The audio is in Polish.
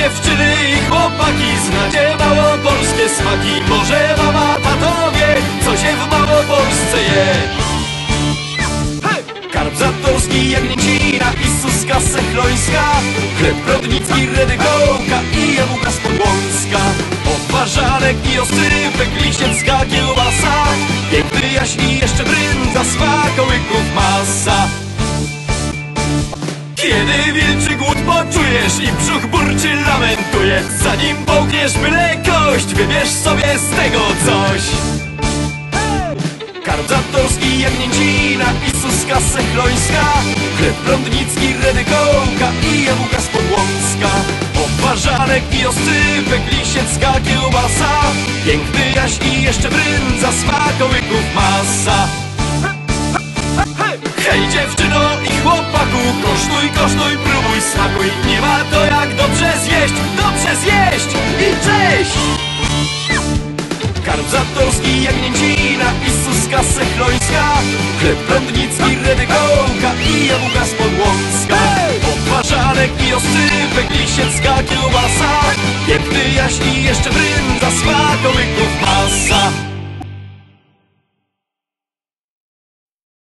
dziewczyny i chłopaki Znacie małopolskie smaki. Może mama tatowie Co się w Małopolsce je! Karp zatorski, jagnięcina I suska sechlońska Chleb brodnicki, redygołka I jabłka spodłońska Obwarzanek i oscypek Liśniecka kiełbasa Piękny jaśni kiedy wilczy głód poczujesz i brzuch burczy lamentuje Zanim połkniesz byle kość, wybierz sobie z tego coś. Kardzatorski, jagnięcina i suska sechlońska Chleb prądnicki, redykołka i jabłka z Podłąska Obwarzanek i oscypek, lisiecka kiełbasa Piękny jaś i jeszcze brędza, smakołyków masa. Hej dziewczyno i chłopaku, kosztuj, kosztuj, próbuj, smakuj. Nie ma to jak dobrze zjeść, dobrze zjeść i cześć! Karp zatorski, jagnięcina i suska sechlońska. Chleb prądnicki, redykołka i jabłka z Podłąska Obwarzanek i oscypek, lisiecka kiełbasa. Piękny jaś i jeszcze masa